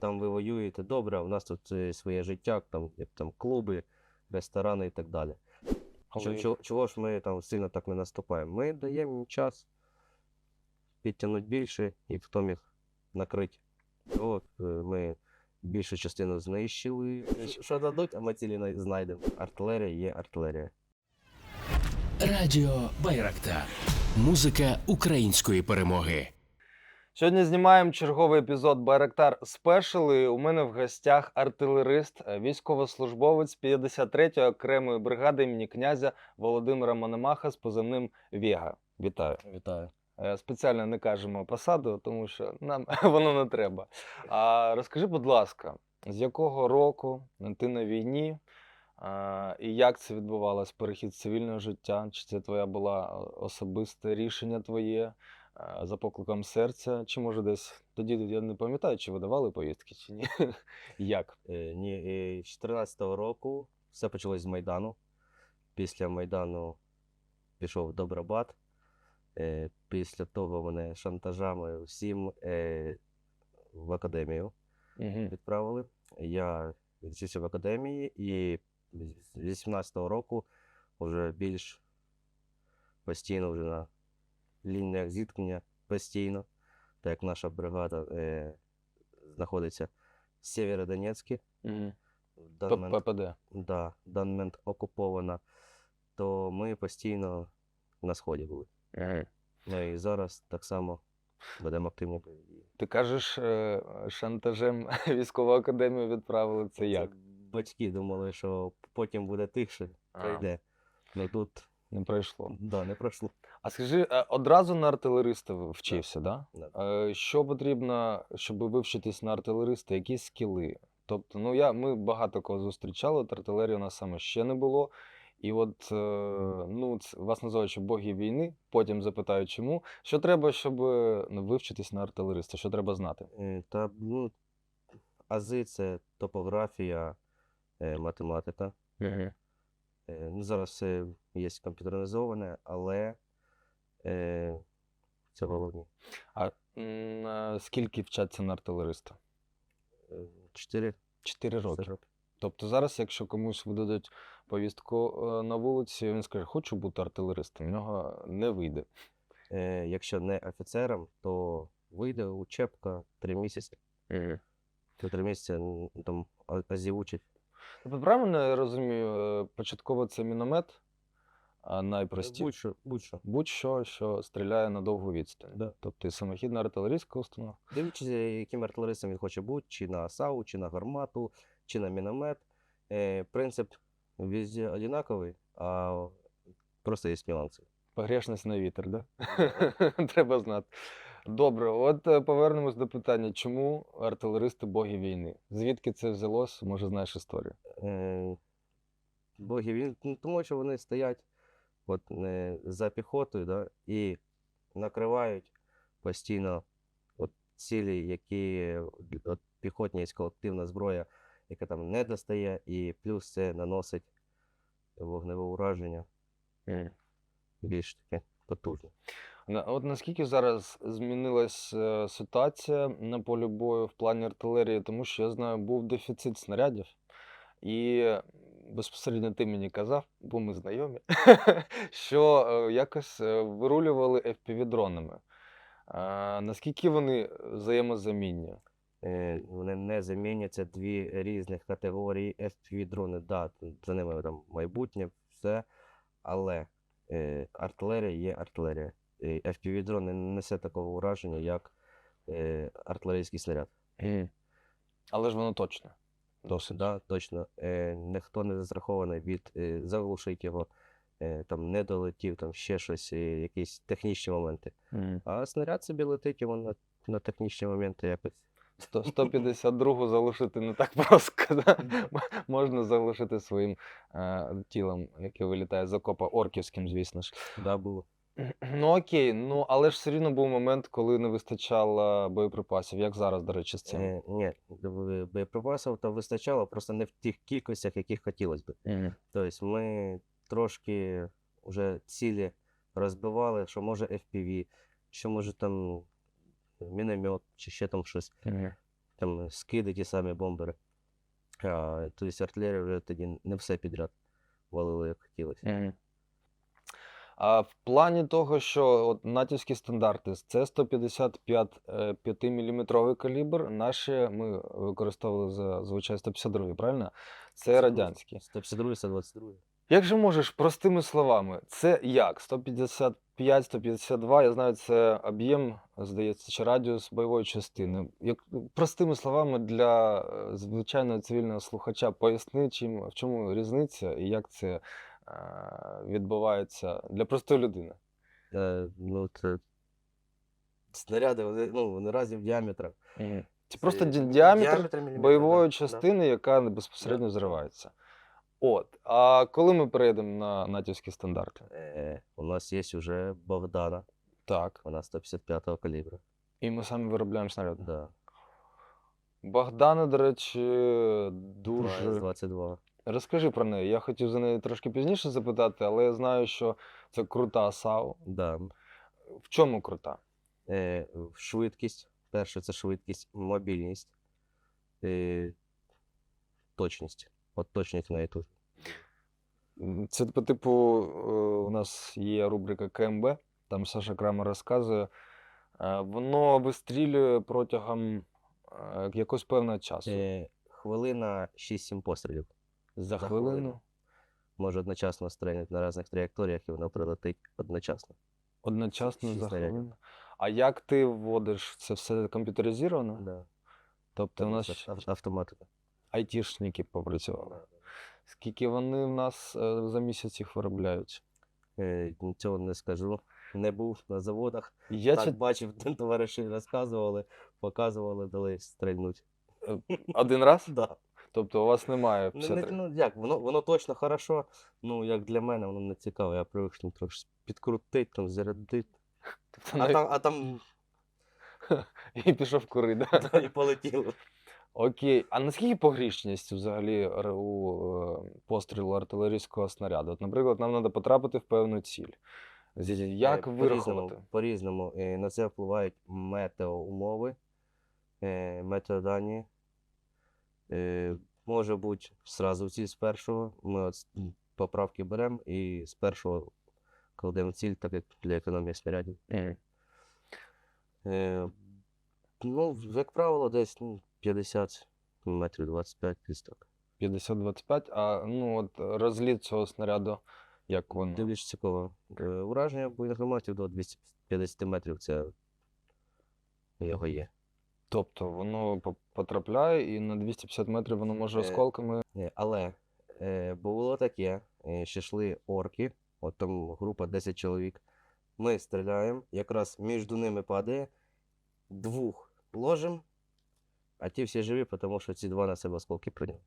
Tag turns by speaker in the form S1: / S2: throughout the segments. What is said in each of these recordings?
S1: там ви воюєте добре, у нас тут е, своє життя, там, як там клуби, ресторани і так далі.
S2: Але-
S1: чо- чого ж ми там сильно так не наступаємо? Ми даємо їм час підтягнути більше і потім їх накрити. От е, ми більшу частину знищили. Що дадуть, а ми цілі знайдемо. Артилерія є артилерія.
S3: Радіо Байрактар. Музика української перемоги.
S2: Сьогодні знімаємо черговий епізод Байрактар Спешл. і У мене в гостях артилерист, е, військовослужбовець 53-ї окремої бригади імені князя Володимира Мономаха з позивним Вєга. Вітаю.
S1: Вітаю.
S2: Е, Спеціально не кажемо посаду, тому що нам воно не треба. А розкажи, будь ласка, з якого року ти на війні? А, і як це відбувалось? Перехід цивільного життя? Чи це твоя була е, особисте рішення твоє за покликом серця? Чи може десь тоді я не пам'ятаю, чи видавали повістки, чи ні? Як?
S1: Е, Ні, з 14-го року все почалось з Майдану. Після Майдану пішов Добробат. Е, Після того мене шантажами всім е, в академію відправили. Я відчився в академії і з 18-го року вже більш постійно вже на лініях зіткнення постійно, так як наша бригада е, знаходиться в Сєвєродонецьку.
S2: Угу.
S1: в даний момент-
S2: ППД.
S1: да, в даний момент окупована, то ми постійно на сході були. Ну і зараз так само ведемо активні бойові.
S2: Ти кажеш, е, шантажем військову академію відправили. Це як?
S1: Батьки думали, що потім буде тихше,
S2: А.
S1: пройде. Ну тут
S2: Не пройшло.
S1: да, не пройшло.
S2: А скажи, е, одразу на артилериста вчився, да?
S1: Да.
S2: Е, Що потрібно, щоб вивчитись на артилериста? Які скіли? Тобто, ну я ми багато кого зустрічали, от артилерії у нас саме ще не було. І от е, ну, вас називають що боги війни, потім запитаю, чому. Що треба, щоб ну, вивчитись на артилериста? Що треба знати?
S1: Та ну, ази це топографія, математика. Е, Ну, зараз все є комп'ютеризоване, але е, це головне.
S2: А м, е, скільки вчаться на артилериста?
S1: Е, Чотири
S2: Чотири роки.
S1: роки.
S2: Тобто зараз, якщо комусь видадуть повістку е, на вулиці, він скаже, хочу бути артилеристом, в нього не вийде.
S1: Е, якщо не офіцером, то вийде учебка три місяці. То три місяці м, там азі учать.
S2: Тобто, правильно я розумію, е, початково це міномет, а найпростіше
S1: Будь-що, будь-що.
S2: будь-що, що стріляє на довгу відстань.
S1: Да.
S2: Тобто і самохідна артилерійська установка.
S1: Дивлячись, яким артилеристом він хоче бути, чи на САУ, чи на гармату, чи на міномет. Е, принцип везде однаковий, а просто є нюанси.
S2: Погрешність на вітер, да? Треба знати. Добре, от е, повернемось до питання, чому артилеристи боги війни? Звідки це взялось? Може, знаєш історію?
S1: Е, боги він, ну, тому що вони стоять от, за піхотою да, і накривають постійно от, цілі, які от, піхотні є колективна зброя, яка там не достає, і плюс це наносить вогневе ураження більш таке потужне.
S2: От наскільки зараз змінилась е, ситуація на полі бою в плані артилерії, тому що я знаю, був дефіцит снарядів, і безпосередньо ти мені казав, бо ми знайомі, що е, якось е, вирулювали FPV-дронами. Наскільки вони взаємозамінні?
S1: Вони не заміняться дві різних категорії FPV-дрони. Да, за ними там майбутнє, все. Але е, артилерія є артилерія. Е, FPV-дрон не несе такого ураження, як е, артилерійський снаряд.
S2: Але ж воно точно. Досить.
S1: Да, точно. Е, ніхто не застрахований від е, заглушити його, е, там не долетів, там ще щось, е, якісь технічні моменти. А снаряд собі летить йому на, на технічні моменти якось.
S2: Сто- 152 залишити не так просто. Да? Можна залишити своїм е, тілом, яке вилітає з окопа орківським, звісно ж.
S1: Да, було.
S2: Ну окей, ну але ж все рівно був момент, коли не вистачало боєприпасів. Як зараз, до речі, з цим?
S1: Е, ні, боєприпасів то вистачало, просто не в тих кількостях, яких хотілося б.
S2: Мгм.
S1: Тобто ми трошки вже цілі розбивали, що може FPV, що може там міномет, чи ще там щось.
S2: Мгм.
S1: там скиди, ті самі бомбери. А, тобто артилерія вже тоді не все підряд валила, як хотілося.
S2: А в плані того, що от натівські стандарти це 155 мм калібр, наші ми використовували зазвичай 152, правильно? Це радянські.
S1: 152, 122.
S2: Як же можеш простими словами, це як? 155, 152, я знаю, це об'єм, здається, чи радіус бойової частини. Як простими словами для е, звичайного цивільного слухача поясни, чим в чому різниця і як це е, відбувається для простої людини.
S1: Е, ну, це снаряди, вони, ну, вони різні в діаметрах.
S2: Це просто
S1: Е,
S2: ді- діаметр
S1: міліметра,
S2: бойової
S1: да,
S2: частини, яка безпосередньо
S1: Да, да.
S2: зривається. От. А коли ми перейдемо на натівські стандарти?
S1: Е, у нас є вже Богдана,
S2: Так.
S1: вона 155-го калібру.
S2: І ми самі виробляємо снаряди.
S1: Да.
S2: Богдана, до речі, дуже.
S1: 22.
S2: Розкажи про неї. Я хотів за неї трошки пізніше запитати, але я знаю, що це крута САУ.
S1: Да.
S2: В чому крута?
S1: Е, швидкість. Перше це швидкість, мобільність, е, точність. От точність неї тут.
S2: Це по типу, е, у нас є рубрика КМБ, там Саша Крамер розказує. Е, Воно вистрілює протягом е, якогось певного часу.
S1: Е, хвилина 6-7 пострілів.
S2: За
S1: за
S2: хвилину.
S1: Може одночасно стріляти на різних траєкторіях, і воно прилетить одночасно.
S2: Одночасно
S1: шість
S2: за
S1: снарядів.
S2: хвилину. А як ти вводиш? Це все комп'ютеризовано?
S1: Да.
S2: Тобто у нас
S1: Це ав- автоматика.
S2: айтішники попрацювали. Скільки вони в нас е, за місяць їх виробляють?
S1: Е, Нічого не скажу. Не був на заводах.
S2: Я
S1: так
S2: чи...
S1: бачив, товариші розказували, показували, дали стрельнуть.
S2: один раз?
S1: Да.
S2: Тобто у вас немає
S1: Ну, не,
S2: 53?
S1: ну як, воно, воно точно хорошо, ну як для мене воно не цікаво. Я привик там трошки підкрутити, там зарядити.
S2: Тобто
S1: А
S2: навіть-
S1: там, а там
S2: І пішов курити, да?
S1: і полетіло.
S2: Окей. А наскільки погрішність взагалі у е, пострілу артилерійського снаряду? От, наприклад, нам треба потрапити в певну ціль. Як
S1: Е,
S2: вирахувати?
S1: По-різному. Е, На це впливають метеоумови, е, метеодані. Е, Може бути зразу ціль з першого. Ми от поправки беремо і з першого кладемо ціль, так як для економії снарядів. Е, Ну, як правило, десь ну, 50 метрів 25 десь так.
S2: 50-25, а ну от розліт цього снаряду, як воно?
S1: Дивлячись якого. Е, Ураження боєгроматів до 250 метрів це його є.
S2: Тобто воно потрапляє і на 250 метрів воно може
S1: Е,
S2: осколками.
S1: Е, Але е, було таке, е, що йшли орки, от там група 10 чоловік. Ми стріляємо, якраз між ними падає, двох ложимо, а ті всі живі, тому що ці два на себе осколки прийняли.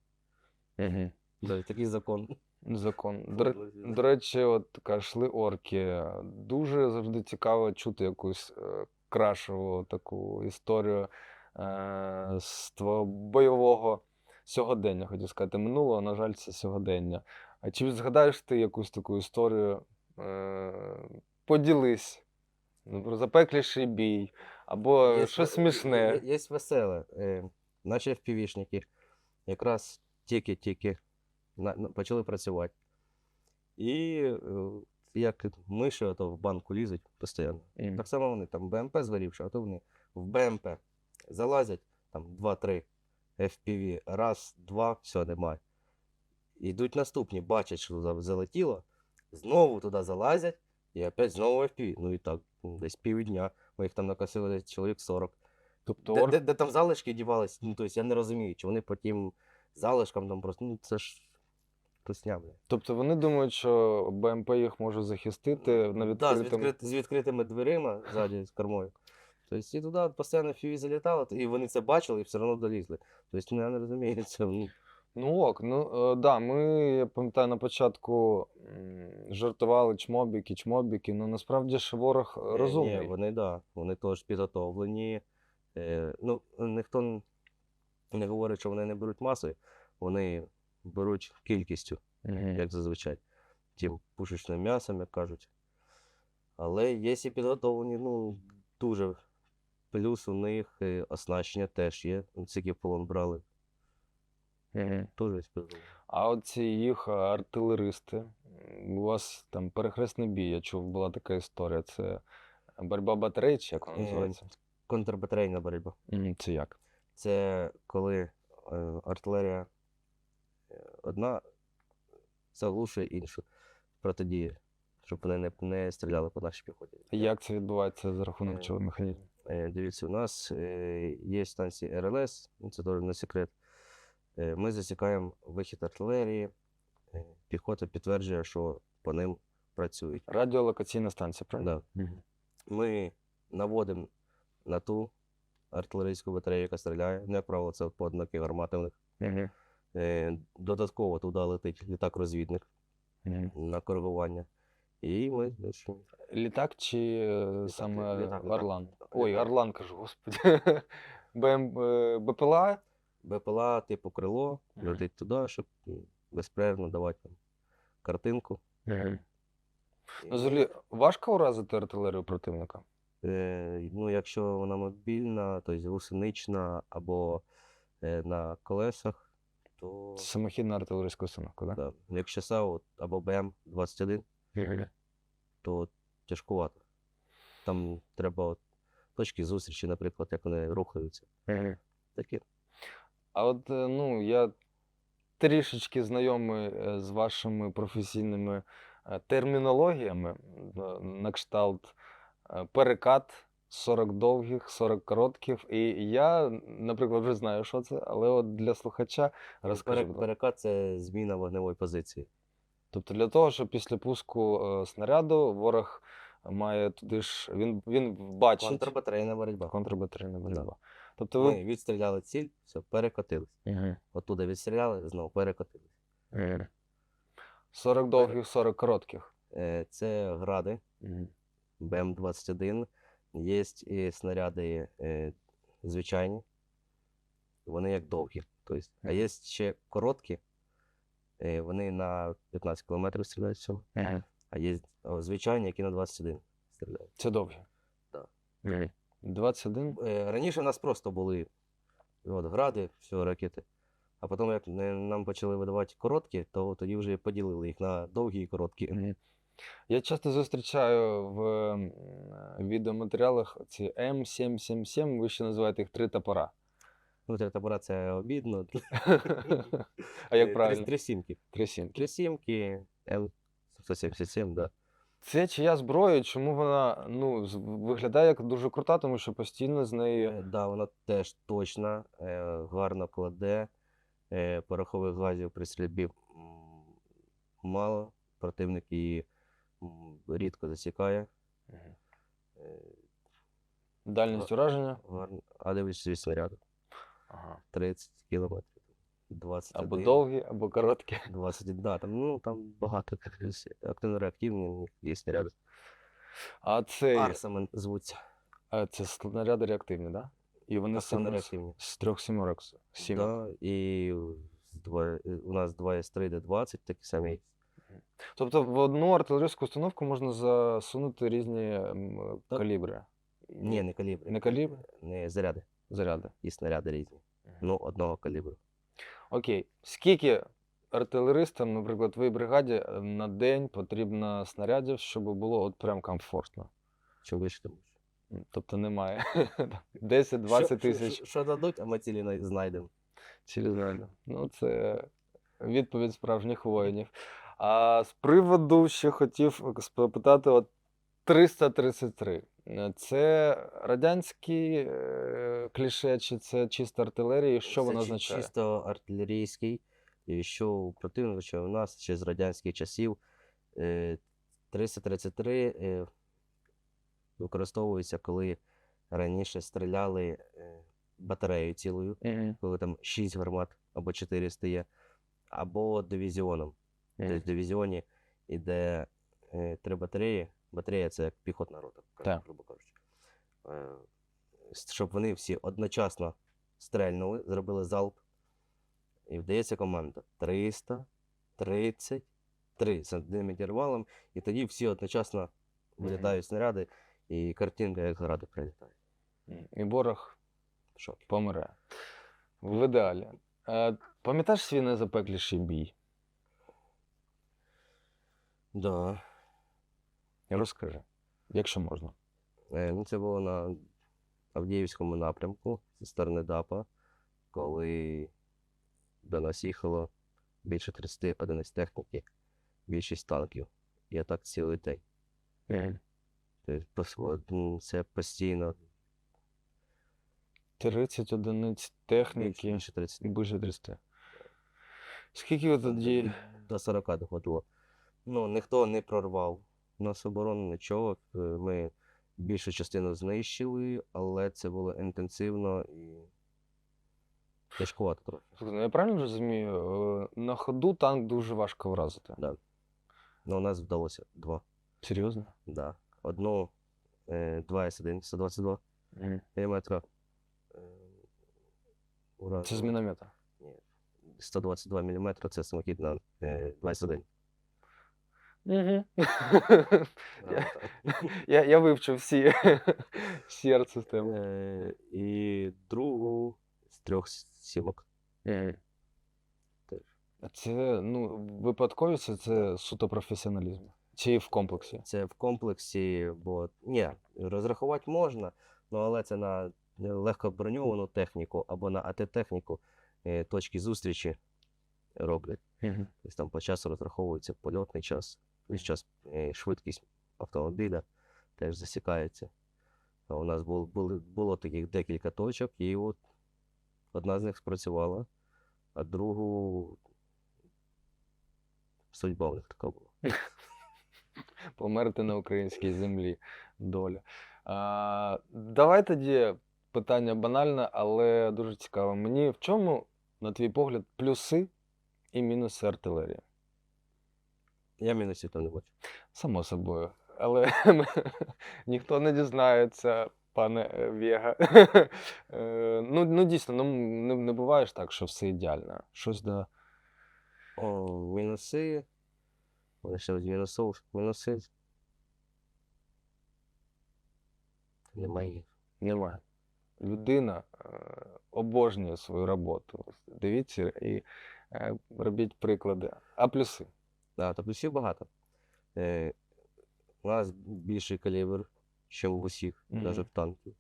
S2: Угу.
S1: Да, такий закон.
S2: Закон. До, до речі, от кажуть, орки. Дуже завжди цікаво чути якусь е, крашеву таку історію з твого бойового сьогодення, хотів сказати, минулого, на жаль, це сьогодення. А чи згадаєш ти якусь таку історію? Е, поділись. Ну, про запекліший бій, або
S1: Є
S2: щось смішне.
S1: Є, є веселе. Е, наші впівішники якраз тільки-тільки почали працювати. І е, як миші ото в банку лізуть постійно.
S2: Мгм.
S1: Так само вони там БМП зварівши, а то вони в БМП залазять, там 2-3 FPV, раз, два, все, немає. Йдуть наступні, бачать, що залетіло, знову туди залазять, і опять знову FPV. Ну і так, ну, десь півдня. Ми їх там накосили десь чоловік 40.
S2: Тобто
S1: Де, де, де там залишки дівались? Ну, тобто я не розумію, чи вони по тим залишкам там просто, ну це ж.
S2: Тобто вони думають, що БМП їх може захистити на
S1: Да, з, відкрит, з відкритими дверима ззаді, з кормою. Тобто і туди постійно фіві залітало, і вони це бачили і все одно долізли. Тобто, ну я не розумію це. Ну,
S2: Ну ок, ну е, да, ми, я пам'ятаю, на початку м, жартували чмобіки, чмобіки, ну насправді ж ворог е, розумний.
S1: Ні, вони да, вони теж підготовлені. Е, ну, ніхто н- не говорить, що вони не беруть масою, вони беруть кількістю,
S2: Мгм.
S1: як зазвичай. Тим пушечним м'ясом, як кажуть. Але є і підготовлені, ну, дуже Плюс у них е, оснащення теж є, скільки полон брали, теж сподобалося.
S2: А оці їх артилеристи, у вас там перехресний бій, я чув, була така історія. Це боротьба батарей, чи як вона
S1: Е,
S2: називається?
S1: Контрбатарейна боротьба.
S2: Це як?
S1: Це коли е, артилерія е, одна заглушує іншу протидіє, щоб вони не, не стріляли по нашій піхоті.
S2: Як це відбувається за рахунок чого механізму?
S1: Е, Дивіться, у нас е, є станції РЛС, ну, це теж не секрет. Е, Ми засікаємо вихід артилерії, е, піхота підтверджує, що по ним працюють.
S2: Радіолокаційна станція, правильно?
S1: Да. Ми наводимо на ту артилерійську батарею, яка стріляє. Ну, як правило, це поодинокі гармати в них. Додатково туди летить літак-розвідник на коригування. І ми дальше
S2: Літак чи е, саме
S1: літак, літак.
S2: Ой,
S1: Літак.
S2: Орлан кажу, господи. БМ, е, БПЛА?
S1: БПЛА, типу крило,
S2: Мгм.
S1: летить туди, щоб безперервно давати там картинку.
S2: Ну,
S1: І,
S2: взагалі, важко уразити артилерію противника?
S1: е, ну, якщо вона мобільна, тобто гусенична або е, на колесах, то
S2: Самохідна артилерійська установка, так?
S1: да. якщо САУ або БМ-21, то тяжкувато. Там треба от, точки зустрічі, наприклад, як вони рухаються. Такі.
S2: А от е, ну, я трішечки знайомий е, з вашими професійними е, термінологіями, е, на кшталт е, перекат 40 довгих, 40 коротких. І я, наприклад, вже знаю, що це, але от для слухача будь ласка.
S1: Перекат це зміна вогневої позиції.
S2: Тобто для того, щоб після пуску е, снаряду ворог має туди ж, він, він бачить
S1: Контрбатарейна боротьба.
S2: контрбатарейна
S1: Да.
S2: боротьба. Тобто ви.
S1: Ми відстріляли ціль, все, перекотились.
S2: Мгм.
S1: Оттуда відстріляли, знову перекотились.
S2: 40 довгих, 40 коротких.
S1: Е, Це гради БМ-21. Є і снаряди е, звичайні, вони як довгі. Тобто, а є ще короткі, вони на 15 км стріляють всього, а є звичайні, які на 21 стріляють.
S2: Це довгі.
S1: Да.
S2: 21.
S1: Е, Раніше в нас просто були от, гради, все, ракети. А потім, як не- нам почали видавати короткі, то тоді вже поділили їх на довгі і короткі.
S2: Мгм. Я часто зустрічаю в м, відеоматеріалах ці М777, ви ще називаєте їх три топора.
S1: Ну, три топора це обідно.
S2: А як
S1: Е,
S2: правильно?
S1: Три, сімки.
S2: Три сімки.
S1: Три сімки, М177, да.
S2: Це чия зброя, чому вона ну, виглядає як дуже крута, тому що постійно з неї.
S1: Е, Да, вона теж точна, е, гарно кладе. Е, Порохових газів при стрільбі мало. Противник її рідко засікає.
S2: Дальність ураження.
S1: А дивишся від снаряду.
S2: Ага.
S1: 30 кілометрів. 21.
S2: Або довгі, або короткі.
S1: 21, да, там, ну, там багато активно-реактивні є снаряди.
S2: А цей
S1: Арсами звуться.
S2: а це снаряди реактивні, так? Да? І вони саме з, трьох сімерок. с- Сімок.
S1: Да, і два- у нас 2С3, Д20 такі самі.
S2: Тобто в одну артилерійську установку можна засунути різні
S1: Так.
S2: калібри.
S1: Ні, не калібри.
S2: Не калібри?
S1: Не заряди.
S2: Заряди.
S1: І снаряди різні. Ну, одного калібру.
S2: Окей. Скільки артилеристам, наприклад, твоїй бригаді е, на день потрібно снарядів, щоб було от прям комфортно?
S1: Вище, тим
S2: Тобто немає 10-20 тисяч
S1: Що, що дадуть, а ми цілі най- знайдемо.
S2: через знайду. Ну, це відповідь справжніх воїнів. А з приводу ще хотів спитати: от 333. Е, Це радянські е, кліше, чи це чиста артилерія? Що
S1: Це
S2: вона
S1: чи-
S2: означає?
S1: Чисто артилерійський. І що у противника у нас ще з радянських часів е, 333 е, використовується, коли раніше стріляли е, батареєю цілою,
S2: Мгм.
S1: коли там 6 гармат або 4 стає, або дивізіоном. Тобто в дивізіоні йде е, три батареї. Батарея це як піхотна рота,
S2: Так.
S1: грубо кажучи. Е, щоб вони всі одночасно стрельнули, зробили залп. І вдається команда 333 з одним інтервалом, і тоді всі одночасно вилітають снаряди, і картинка як гради прилітає.
S2: І ворог помре. В ідеалі. Е, Пам'ятаєш свій найзапекліший бій?
S1: Да.
S2: Розкажи, якщо можна.
S1: Е, Ну, це було на Авдіївському напрямку зі сторони ДАПа, коли до нас їхало більше 30 одиниць техніки, більшість танків. І так цілий день. Тобто, м, Це постійно
S2: 30 одиниць техніки
S1: більше 30.
S2: і більше 30. Скільки ви тоді.
S1: До 40 доходило. Ну, ніхто не прорвав нас оборону, нічого. Е, Ми більшу частину знищили, але це було інтенсивно і тяжкувато трохи.
S2: Ну я правильно розумію, е, на ходу танк дуже важко вразити. Так.
S1: Ну, у нас вдалося два.
S2: Серйозно?
S1: Да. Одну е, 2С1 122 мм. Ура,
S2: Це з міномета.
S1: Ні. 122 мм це самохід на е, 21.
S2: Угу. Я- вивчив всі, всі арт-системи.
S1: Е, І другу з трьох сімок. Теж.
S2: Це ну, випадковість, це, це суто професіоналізм. Чи в комплексі?
S1: Це в комплексі, бо ні, розрахувати можна, ну, але це на легко броньовану техніку або на АТ-техніку е, точки зустрічі роблять. Тобто там по часу розраховується польотний час, весь час швидкість автомобіля теж засікається. У нас було, було, було таких декілька точок, і от одна з них спрацювала, а другу судьба у них така була.
S2: Померти на українській землі. Доля. А, давай тоді питання банальне, але дуже цікаве. Мені в чому, на твій погляд, плюси і мінуси артилерії?
S1: Я мінусів там не бачу.
S2: Само собою. Але ніхто не дізнається, пане е, Вєга. Е, ну, ну дійсно, ну, не, не буває ж так, що все ідеально. Щось да.
S1: О, мінуси. Вони ще мінусов. Мінуси. Немає.
S2: Немає. Людина е, обожнює свою роботу. Дивіться і е, робіть приклади. А плюси?
S1: Да, то плюсів багато. Е, у нас більший калібр, ніж в усіх,
S2: Мгм.
S1: навіть в танків.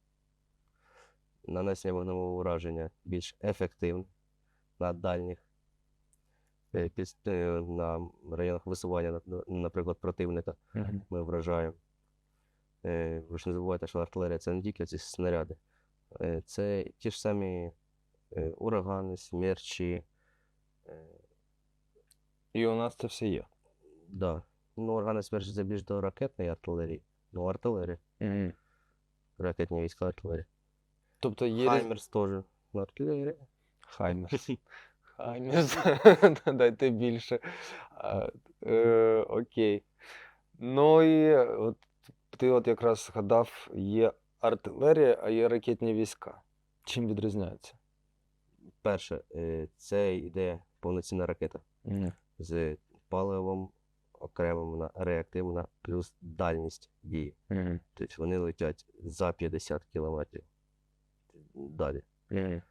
S1: Нанесення вогневого ураження більш ефективне на дальніх. е, під- е, на районах висування, наприклад, противника ми вражаємо. Е, ви ж не забувайте, що артилерія це не тільки ці снаряди. Е, це ті ж самі е, урагани, смерчі. Е,
S2: І у нас це все є.
S1: Да. Ну, органи смерчі це більш до ракетної артилерії. Ну, артилерія. Ракетні війська артилерія.
S2: Тобто є.
S1: Хаймерс теж. Ну, артилерія.
S2: Хаймерс. Хаймерс. Дайте більше. А, е, окей. Ну і от ти от якраз згадав, є артилерія, а є ракетні війська. Чим відрізняються?
S1: Перше, е, це йде повноцінна ракета з паливом окремим на реактивна плюс дальність дії. Тобто вони летять за 50 кілометрів далі. Е,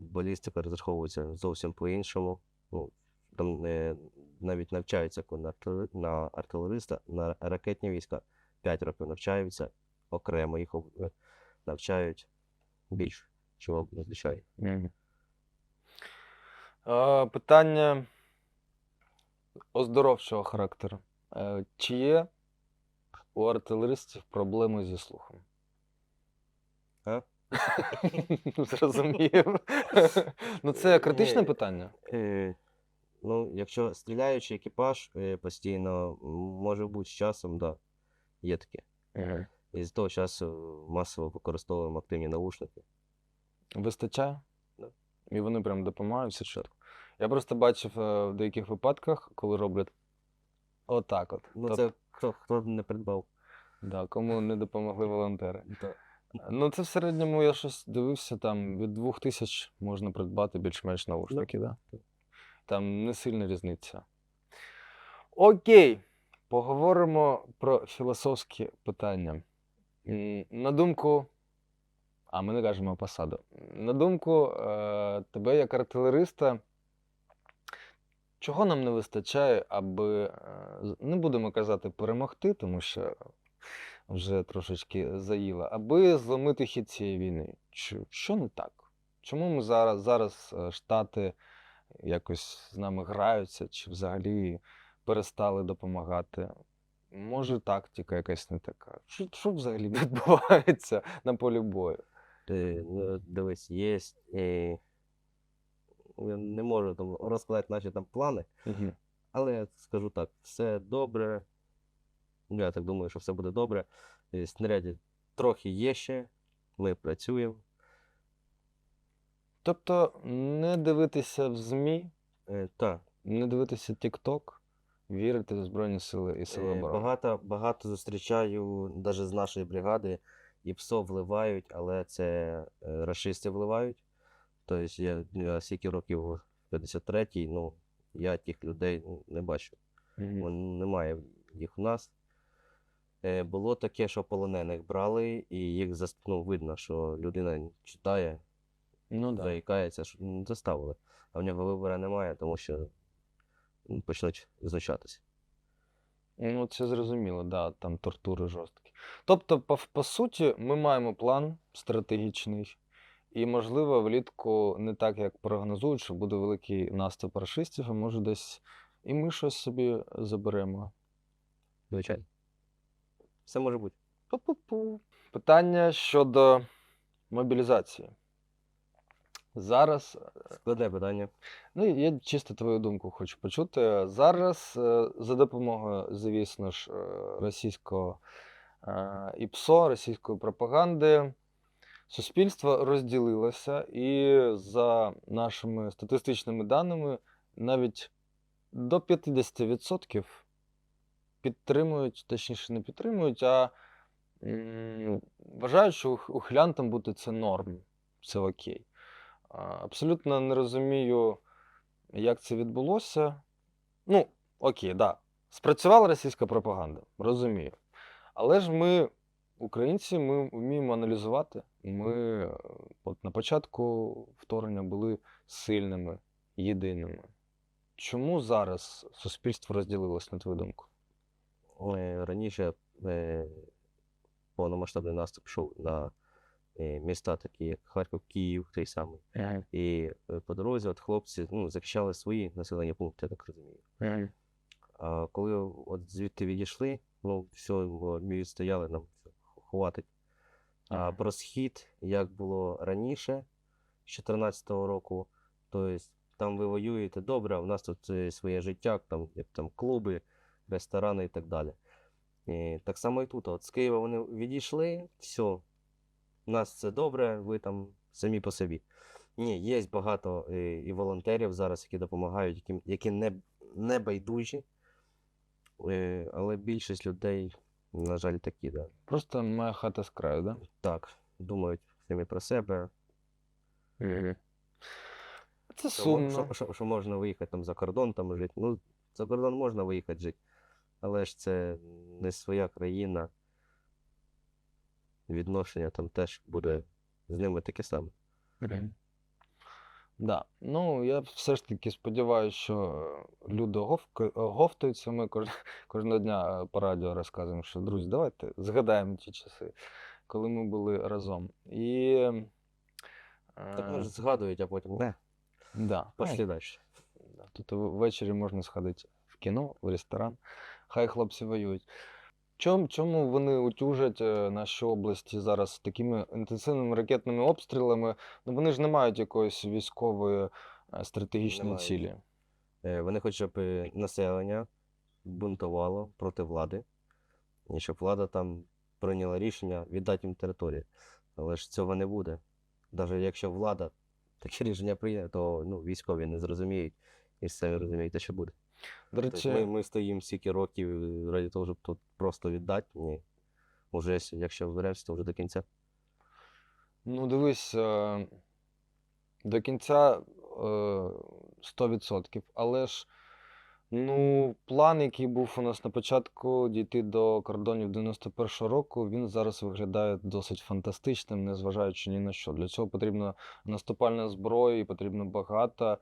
S1: балістика розраховується зовсім по-іншому. Ну, там е, навіть навчаються на, на артилериста, на ракетні війська 5 років навчаються, окремо їх е, навчають більше, чого зазвичай.
S2: А, питання оздоровчого характеру. Е, Чи є у артилеристів проблеми зі слухом?
S1: А?
S2: Зрозумів. Ну, це критичне питання.
S1: Е, ну, якщо стріляючий екіпаж е, постійно, може бути з часом, да, є таке. І з того часу масово використовуємо активні наушники.
S2: Вистачає? І вони прям допомагають все чітко. Я просто бачив е, в деяких випадках, коли роблять отак от.
S1: Ну,
S2: Тоб-
S1: це хто, хто не придбав.
S2: Да, кому не допомогли волонтери.
S1: Да.
S2: Ну, це в середньому я щось дивився, там від двох тисяч можна придбати більш-менш наушники, да? Там не сильна різниця. Окей, поговоримо про філософські питання. М, На думку а ми не кажемо посаду. На думку е, тебе як артилериста, чого нам не вистачає, аби, е, не будемо казати перемогти, тому що вже трошечки заїла, аби зломити хід цієї війни? Що, не так? Чому ми зараз, зараз е, Штати якось з нами граються, чи взагалі перестали допомагати? Може, тактика якась не така. Що, що взагалі відбувається на полі бою?
S1: Е, ну, дивись, є. Е, я не можу там розказати наші там плани, але я скажу так, все добре. Я так думаю, що все буде добре. Е, Снарядів трохи є ще, ми працюємо.
S2: Тобто не дивитися в ЗМІ,
S1: Е, так,
S2: не дивитися TikTok, вірити в Збройні Сили і Сили
S1: Е,
S2: оборони.
S1: Багато, багато зустрічаю, навіть з нашої бригади, і ПСО вливають, але це е, рашисти вливають. Тобто я, я скільки років 53-й, ну, я тих людей ну, не бачу.
S2: Мгм.
S1: Вон Немає їх у нас. Е, Було таке, що полонених брали, і їх ну, видно, що людина читає,
S2: Ну да.
S1: заїкається, що ну, заставили. А в нього вибору немає, тому що ну, почнуть знущатися.
S2: Ну, це зрозуміло, да, там тортури жорсткі. Тобто, по, по суті, ми маємо план стратегічний, і, можливо, влітку не так, як прогнозують, що буде великий наступ рашистів, а може десь і ми щось собі заберемо.
S1: Звичайно. Все може бути.
S2: Пу-пу-пу. Питання щодо мобілізації. Зараз
S1: Складне питання.
S2: Ну, я чисто твою думку хочу почути. Зараз е, за допомогою, звісно ж, е, російського е, ІПСО, російської пропаганди, суспільство розділилося, і за нашими статистичними даними, навіть до 50% підтримують, точніше, не підтримують, а вважають, що ух- ухилянтом бути це норм, це окей. Абсолютно не розумію, як це відбулося. Ну, окей, да. Спрацювала російська пропаганда, розумію. Але ж ми, українці, ми вміємо аналізувати. Ми е, от на початку вторгнення були сильними, єдиними. Чому зараз суспільство розділилось, на твою думку?
S1: Е, Раніше е, повномасштабний наступ йшов на міста, такі як Харків, Київ, той самий. І по дорозі от хлопці ну, захищали свої населені пункти, я так розумію. А коли от звідти відійшли, ну все, ми стояли, нам хватить. А про схід, як було раніше, з 14-го року, то там ви воюєте добре, а в нас тут е, своє життя, там, як там клуби, ресторани і так далі. І так само і тут. От з Києва вони відійшли, все, у нас це добре, ви там самі по собі. Ні, є багато е, і волонтерів зараз, які допомагають, які, які не, не байдужі, але більшість людей, на жаль, такі, да.
S2: Просто моя хата з краю, да?
S1: так, думають самі про себе,
S2: Це сумно.
S1: що, що, що можна виїхати там за кордон там жити. Ну, за кордон можна виїхати жити, але ж це не своя країна. Відношення там теж буде з ними таке саме.
S2: Да. Ну, я все ж таки сподіваюся, що люди говтаються. Ми кож... кожного дня е, по радіо розказуємо, що друзі, давайте згадаємо ті часи, коли ми були разом. І.
S1: Так
S2: е,
S1: може згадують, а потім не,
S2: да.
S1: пошли далі.
S2: Тут ввечері можна сходити в кіно, в ресторан. Хай хлопці воюють. Чому, чому вони утюжать е, наші області зараз такими інтенсивними ракетними обстрілами? Ну вони ж не мають якоїсь військової е, стратегічної
S1: мають.
S2: цілі.
S1: Е, Вони хочуть, щоб населення бунтувало проти влади, і щоб влада там прийняла рішення віддати їм територію. Але ж цього не буде. Навіть якщо влада таке рішення прийме, то ну, військові не зрозуміють і самі розумієте, що буде.
S2: До речі,
S1: ми, ми стоїмо стільки років е, ради того, щоб тут просто віддати. Ні. Уже якщо беремося, то вже до кінця.
S2: ну дивись, е, до кінця е, 100%, але ж Ну, план, який був у нас на початку дійти до кордонів 91-го року, він зараз виглядає досить фантастичним, незважаючи ні на що. Для цього потрібна наступальна зброя, і потрібно багато.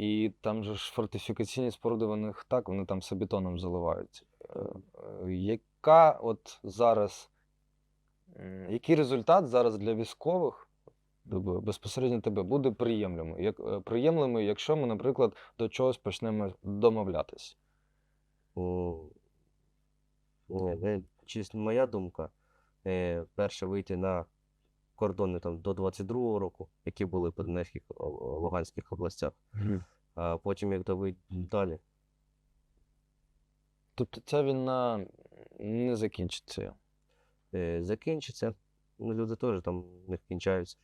S2: І там же ж фортифікаційні споруди, вони так, вони там все бетоном заливають. Е, е, Яка от зараз, який результат зараз для військових, тобто безпосередньо тебе, буде приємлемий? Як, е, якщо ми, наприклад, до чогось почнемо домовлятись?
S1: Ні, не, чесно, моя думка. Перше вийти на кордони там до 22-го року, які були по Донецьких Луганських областях, а потім як то далі.
S2: Тобто ця війна не закінчиться.
S1: Е, закінчиться. Ну, люди теж там них кінчаються.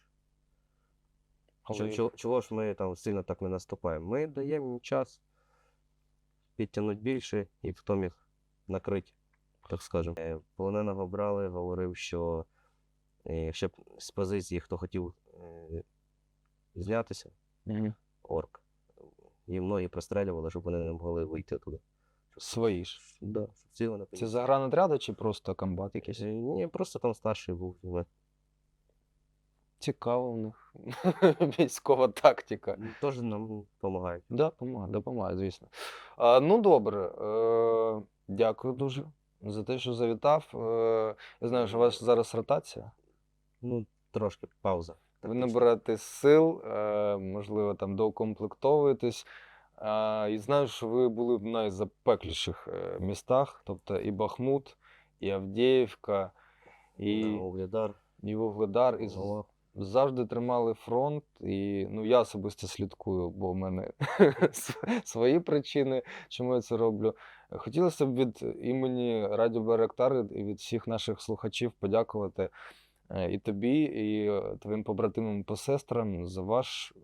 S2: Але
S1: чо- Чого ж ми там сильно так не наступаємо? Ми даємо їм час підтягнути більше і потім їх накрити, так скажемо. Е, Полоненого брали, говорив, що якщо б з позиції хто хотів е, знятися,
S2: Мгм.
S1: орк, їм ноги прострелювали, щоб вони не могли вийти туди.
S2: свої ж.
S1: Да,
S2: Це
S1: поїхали.
S2: загранотряди чи просто комбат якийсь?
S1: Е, Ні, просто там старший був.
S2: Цікаво в них. Військова тактика.
S1: Теж нам допомагають.
S2: Да, допомагає, допомагає, звісно. А, ну, добре. Е, дякую дуже за те, що завітав. Е, я знаю, що у вас зараз ротація.
S1: Ну, трошки пауза.
S2: Ви набираєте сил, е, можливо, там доукомплектовуєтесь. Е, і знаю, що ви були в найзапекліших е, містах, тобто і Бахмут, і Авдіївка, і,
S1: Да, Угледар.
S2: і Вугледар, і завжди тримали фронт. І ну, я особисто слідкую, бо в мене свої причини, чому я це роблю. Хотілося б від імені Радіо Байрактар і від всіх наших слухачів подякувати і тобі, і е, твоїм побратимам по сестрам за ваш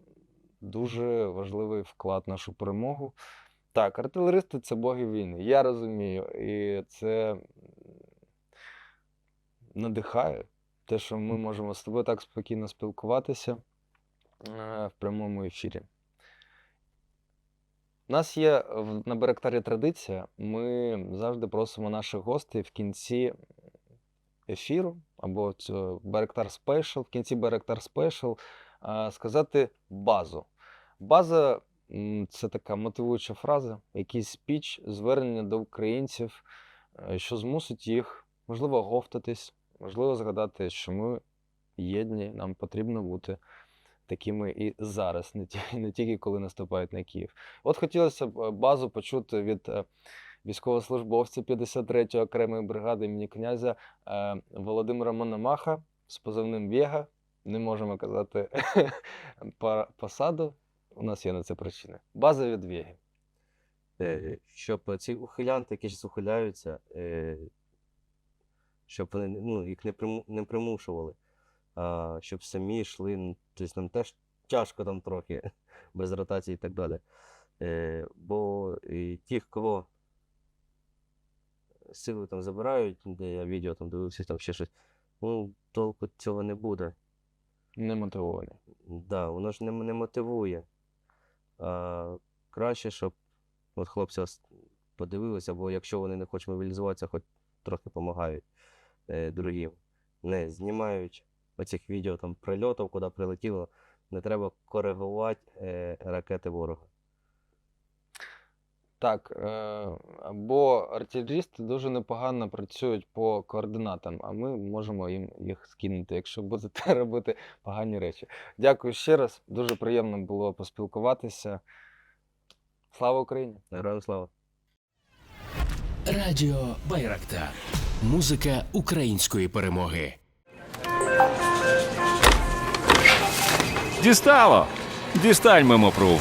S2: дуже важливий вклад в нашу перемогу. Так, артилеристи це боги війни. Я розумію. І це надихає те, що ми можемо з тобою так спокійно спілкуватися е, в прямому ефірі. У нас є на Беректарі традиція. Ми завжди просимо наших гостей в кінці ефіру або Беректар Спешл, в кінці Беректар Спешл е, сказати базу. База це така мотивуюча фраза, якийсь спіч, звернення до українців, е, що змусить їх, можливо, говтатись, можливо, згадати, що ми єдні, нам потрібно бути такими і зараз, не, тільки коли наступають на Київ. От хотілося б е, базу почути від військовослужбовця 53-ї окремої бригади імені князя е, Володимира Мономаха з позивним Вєга. Не можемо казати посаду. У нас є на це причини. База від Вєги.
S1: е, щоб ці ухилянти, які зараз ухиляються, е, щоб вони ну, їх не, не примушували, а щоб самі йшли. ну, Тобто нам теж тяжко там трохи, без ротації і так далі. Бо і тих, кого сили там забирають, де я відео там дивився, там ще щось, ну, толку цього не буде.
S2: Не мотивовані.
S1: Да, воно ж не, не мотивує. А, краще, щоб от хлопці подивилися, бо якщо вони не хочуть мобілізуватися, хоч трохи допомагають е, другим. Не знімають оцих відео там прильотів, куди прилетіло, не треба коригувати е, ракети ворога.
S2: Так, е, бо артилерісти дуже непогано працюють по координатам, а ми можемо їм їх скинути, якщо будете робити погані речі. Дякую ще раз. Дуже приємно було поспілкуватися. Слава Україні!
S1: Героям слава!
S3: Радіо Байрактар. Музика української перемоги.
S4: Дістало! Дістань мимопруф.